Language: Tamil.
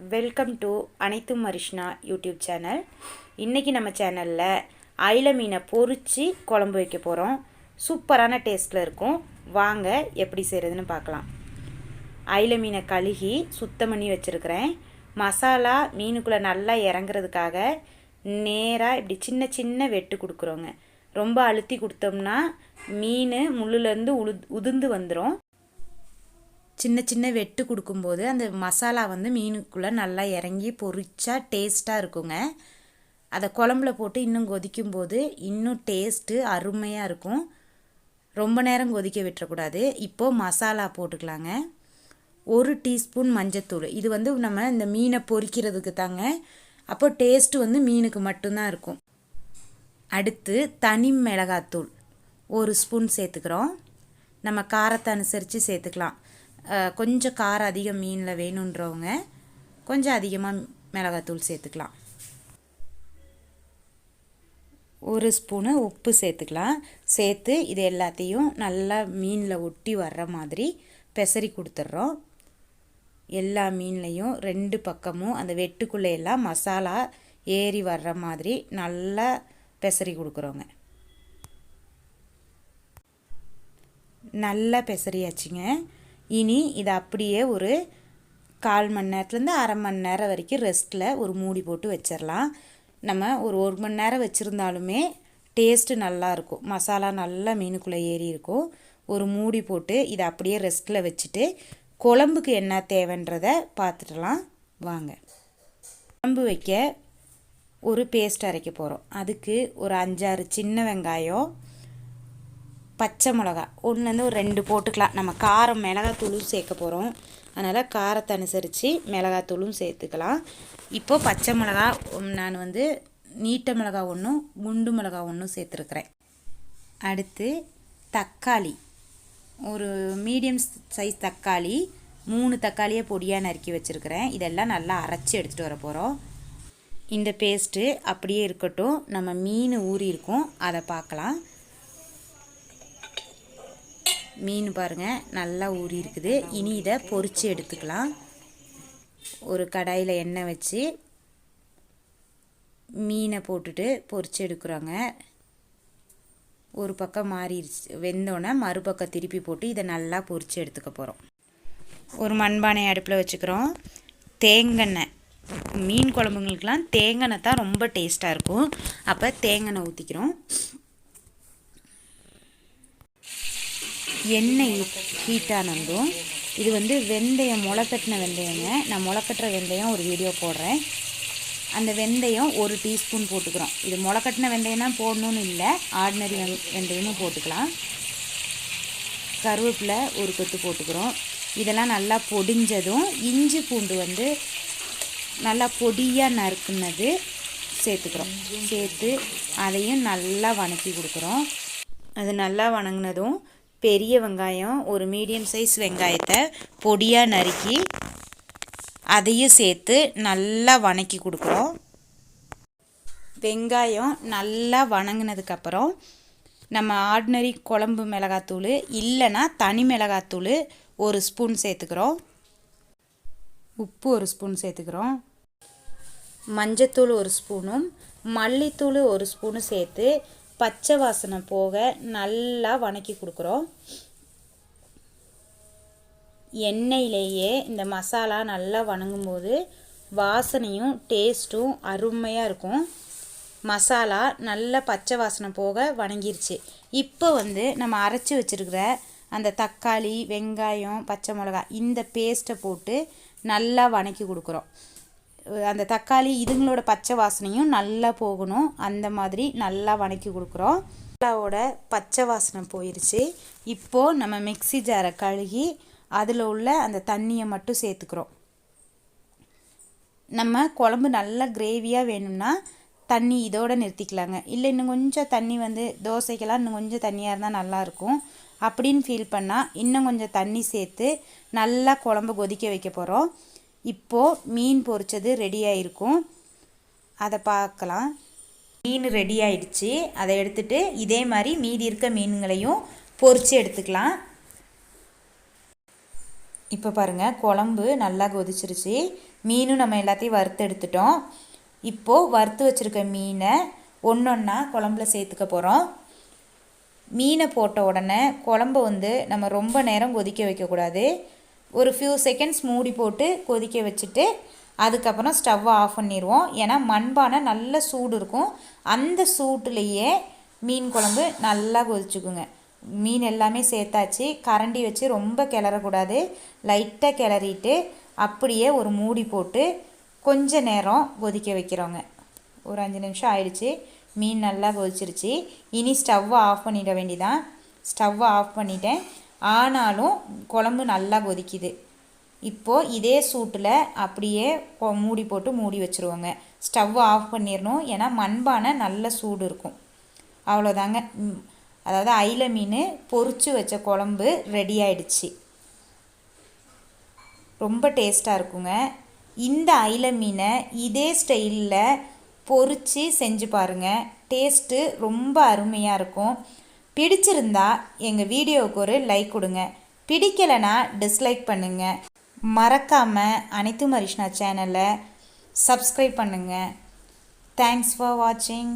வெல்கம் டு அனைத்தும் மரிஷ்னா யூடியூப் சேனல். இன்றைக்கி நம்ம சேனலில் அயில மீனை பொரித்து குழம்பு வைக்க போகிறோம் சூப்பரான டேஸ்ட்டில் இருக்கும். வாங்க எப்படி செய்கிறதுன்னு பார்க்கலாம். அயில மீனை கழுகி சுத்தம் பண்ணி வச்சுருக்கிறேன். மசாலா மீனுக்குள்ளே நல்லா இறங்குறதுக்காக நேராக இப்படி சின்ன சின்ன வெட்டு கொடுக்குறோங்க. ரொம்ப அழுத்தி கொடுத்தோம்னா மீன் முள்ளுலேருந்து உழு உதிர்ந்து வந்துடும் சின்ன சின்ன வெட்டு கொடுக்கும்போது அந்த மசாலா வந்து மீனுக்குள்ளே நல்லா இறங்கி பொரிச்சா டேஸ்ட்டாக இருக்குங்க. அதை குழம்புல போட்டு இன்னும் கொதிக்கும்போது இன்னும் டேஸ்ட்டு அருமையாக இருக்கும். ரொம்ப நேரம் கொதிக்க விட்டுறக்கூடாது. இப்போது மசாலா போட்டுக்கலாங்க. ஒரு டீஸ்பூன் மஞ்சத்தூள். இது வந்து நம்ம இந்த மீனை பொரிக்கிறதுக்கு தாங்க. அப்போ டேஸ்ட்டு வந்து மீனுக்கு மட்டும்தான் இருக்கும். அடுத்து தனி மிளகாத்தூள். ஒரு ஸ்பூன் சேர்த்துக்கிறோம். நம்ம காரத்தை அனுசரித்து சேர்த்துக்கலாம். கொஞ்சம் காரம் அதிகம் மீனில் வேணுன்றவங்க கொஞ்சம் அதிகமாக மிளகாத்தூள் சேர்த்துக்கலாம். ஒரு ஸ்பூனு உப்பு சேர்த்துக்கலாம். சேர்த்து இது எல்லாத்தையும் நல்லா மீனில் ஒட்டி வர்ற மாதிரி பெசரி கொடுத்துட்றோம். எல்லா மீன்லேயும் ரெண்டு பக்கமும் அந்த வெட்டுக்குள்ளே எல்லாம் மசாலா ஏறி வர்ற மாதிரி நல்லா பெசரி கொடுக்குறோங்க. நல்லா பெசரியாச்சுங்க இனி இதை அப்படியே ஒரு கால் மணி நேரத்துலேருந்து அரை மணி நேரம் வரைக்கும் ரெஸ்ட்டில் ஒரு மூடி போட்டு வச்சிடலாம் நம்ம ஒரு ஒரு மணி நேரம் வச்சுருந்தாலுமே டேஸ்ட்டு நல்லாயிருக்கும் மசாலா நல்லா மீனுக்குள்ளே ஏறி இருக்கும். ஒரு மூடி போட்டு இதை அப்படியே ரெஸ்ட்டில் வச்சுட்டு குழம்புக்கு என்ன தேவைன்றதை பார்த்துடலாம் வாங்க. குழம்பு வைக்க ஒரு பேஸ்ட் அரைக்க போகிறோம் அதுக்கு ஒரு அஞ்சாறு சின்ன வெங்காயம் பச்சை மிளகா. ஒன்றுலேருந்து ஒரு ரெண்டு போட்டுக்கலாம். நம்ம காரம் மிளகாத்தூளும் சேர்க்க போகிறோம் அதனால் காரத்தை அனுசரித்து மிளகாத்தூளும் சேர்த்துக்கலாம். இப்போது பச்சை மிளகா நான் வந்து நீட்ட மிளகா ஒன்றும் குண்டு மிளகா ஒன்றும் சேர்த்துருக்குறேன். அடுத்து தக்காளி. ஒரு மீடியம் சைஸ் தக்காளி மூணு தக்காளியை பொடியாக நறுக்கி வச்சுருக்கிறேன். இதெல்லாம் நல்லா அரைச்சி எடுத்துகிட்டு வர போகிறோம் இந்த பேஸ்ட்டு அப்படியே இருக்கட்டும். நம்ம மீன் ஊறி இருக்கும். அதை பார்க்கலாம். மீன் பாருங்கள் நல்லா ஊறி இருக்குது இனி இதை பொரித்து எடுத்துக்கலாம். ஒரு கடாயில் எண்ணெய் வச்சு மீனை போட்டுட்டு பொரித்து எடுக்கிறோங்க. ஒரு பக்கம் மாறிடுச்சு வெந்தோடனே மறுபக்கம் திருப்பி போட்டு இதை நல்லா பொரித்து எடுத்துக்க போகிறோம் ஒரு மண்பானை அடுப்பில் வச்சுக்கிறோம். தேங்கெண்ணெய் மீன் குழம்புங்களுக்கெலாம் தேங்காய் தான் ரொம்ப டேஸ்ட்டாக இருக்கும். அப்போ தேங்காய் ஊற்றிக்கிறோம் எண்ணெய் ஹீட்டானதும் இது வந்து வெந்தயம் முளைக்கட்டின வெந்தயங்க. நான் முளைக்கட்டுற வெந்தயம் ஒரு வீடியோ போடுறேன். அந்த வெந்தயம் ஒரு டீஸ்பூன் போட்டுக்கிறோம். இது முளைக்கட்டின வெந்தயம் தான் போடணும்னு இல்லை ஆர்டினரி வெந்தயமும் போட்டுக்கலாம். கருவேப்பிலை ஒரு கொத்து போட்டுக்கிறோம். இதெல்லாம் நல்லா பொடிஞ்சதும் இஞ்சி பூண்டு வந்து நல்லா பொடியாக நறுக்குனது சேர்த்துக்கிறோம். சேர்த்து அதையும் நல்லா வணக்கி கொடுக்குறோம். அது நல்லா வணங்கினதும் பெரிய வெங்காயம் ஒரு மீடியம் சைஸ் வெங்காயத்தை பொடியாக நறுக்கி அதையும் சேர்த்து நல்லா வணக்கி கொடுக்குறோம். வெங்காயம் நல்லா வணங்கினதுக்கப்புறம் நம்ம ஆர்டினரி குழம்பு மிளகாத்தூள் இல்லைன்னா தனி மிளகாத்தூள் ஒரு ஸ்பூன் சேர்த்துக்கிறோம். உப்பு ஒரு ஸ்பூன் சேர்த்துக்கிறோம். மஞ்சத்தூள் ஒரு ஸ்பூனும் மல்லித்தூள் ஒரு ஸ்பூனும் சேர்த்து பச்சை வாசனை போக நல்லா வணக்கி கொடுக்குறோம். எண்ணெயிலேயே இந்த மசாலா நல்லா வணங்கும்போது வாசனையும் டேஸ்ட்டும் அருமையாக இருக்கும். மசாலா நல்ல பச்சை வாசனை போக வணங்கிருச்சு. இப்போ வந்து நம்ம அரைச்சி வச்சிருக்கிற அந்த தக்காளி வெங்காயம் பச்சை மிளகா இந்த பேஸ்ட்டை போட்டு நல்லா வணக்கி கொடுக்குறோம். அந்த தக்காளி இதுங்களோட பச்சை வாசனையும் நல்லா போகணும். அந்த மாதிரி நல்லா வணக்கி கொடுக்குறோம். மசாலாவோட பச்சை வாசனை போயிடுச்சு இப்போது நம்ம மிக்ஸி ஜாரை கழுகி அதில் உள்ள அந்த தண்ணியை மட்டும் சேர்த்துக்கிறோம். நம்ம குழம்பு நல்லா கிரேவியாக வேணும்னா தண்ணி இதோடு நிறுத்திக்கலாங்க. இல்லை இன்னும் கொஞ்சம் தண்ணி வந்து தோசைக்கெல்லாம் இன்னும் கொஞ்சம் தண்ணியாக இருந்தால் நல்லாயிருக்கும் அப்படின்னு ஃபீல் பண்ணால் இன்னும் கொஞ்சம் தண்ணி சேர்த்து நல்லா குழம்பு கொதிக்க வைக்க போகிறோம் இப்போது மீன் பொரிச்சது ரெடி ஆயிருக்கும். அதை பார்க்கலாம் மீன் ரெடி ஆயிடுச்சு. அதை எடுத்துட்டு இதே மாதிரி மீதி இருக்க மீன்களையும் பொரித்து எடுத்துக்கலாம். இப்போ பாருங்கள் குழம்பு நல்லா கொதிச்சிருச்சு. மீனும் நம்ம எல்லாத்தையும் வறுத்து எடுத்துட்டோம். இப்போது வறுத்து வச்சுருக்க மீனை ஒன்றொன்னா குழம்புல சேர்த்துக்க போகிறோம் மீனை போட்ட உடனே குழம்பு வந்து நம்ம ரொம்ப நேரம் கொதிக்க வைக்கக்கூடாது. ஒரு ஃபியூ செகண்ட்ஸ் மூடி போட்டு கொதிக்க வச்சுட்டு அதுக்கப்புறம் ஸ்டவ்வை ஆஃப் பண்ணிடுவோம் ஏன்னா மண்பானை நல்ல சூடு இருக்கும். அந்த சூட்டுலேயே மீன் குழம்பு நல்லா கொதிச்சுக்குங்க. மீன் எல்லாமே சேர்த்தாச்சு. கரண்டி வச்சு ரொம்ப கிளறக்கூடாது. லைட்டாக கிளறிட்டு அப்படியே ஒரு மூடி போட்டு கொஞ்ச நேரம் கொதிக்க வைக்கிறோங்க. ஒரு அஞ்சு நிமிஷம் ஆயிடுச்சு. மீன் நல்லா கொதிச்சிருச்சு. இனி ஸ்டவ்வை ஆஃப் பண்ணிட வேண்டிதான். ஸ்டவ்வை ஆஃப் பண்ணிட்டேன். ஆனாலும் குழம்பு நல்லா கொதிக்குது. இப்போது இதே சூட்டில் அப்படியே மூடி போட்டு மூடி வச்சுருவோங்க. ஸ்டவ் ஆஃப் பண்ணிடணும் ஏன்னா மண்பானை நல்ல சூடு இருக்கும். அவ்வளோதாங்க. அதாவது ஐல மீன் பொறிச்சு வச்ச குழம்பு ரெடி ஆயிடுச்சு. ரொம்ப டேஸ்ட்டாக இருக்குங்க. இந்த ஐல மீனை இதே ஸ்டைலில் பொறிச்சு செஞ்சு பாருங்கள் டேஸ்ட்டு ரொம்ப அருமையாக இருக்கும். பிடிச்சிருந்தா எங்கள் வீடியோவுக்கு ஒரு லைக் கொடுங்க. பிடிக்கலைன்னா டிஸ்லைக் பண்ணுங்கள் மறக்காமல் அனைத்து மரிஷ்ணா சேனலை சப்ஸ்கிரைப் பண்ணுங்கள் தேங்க்ஸ் ஃபார் வாட்சிங்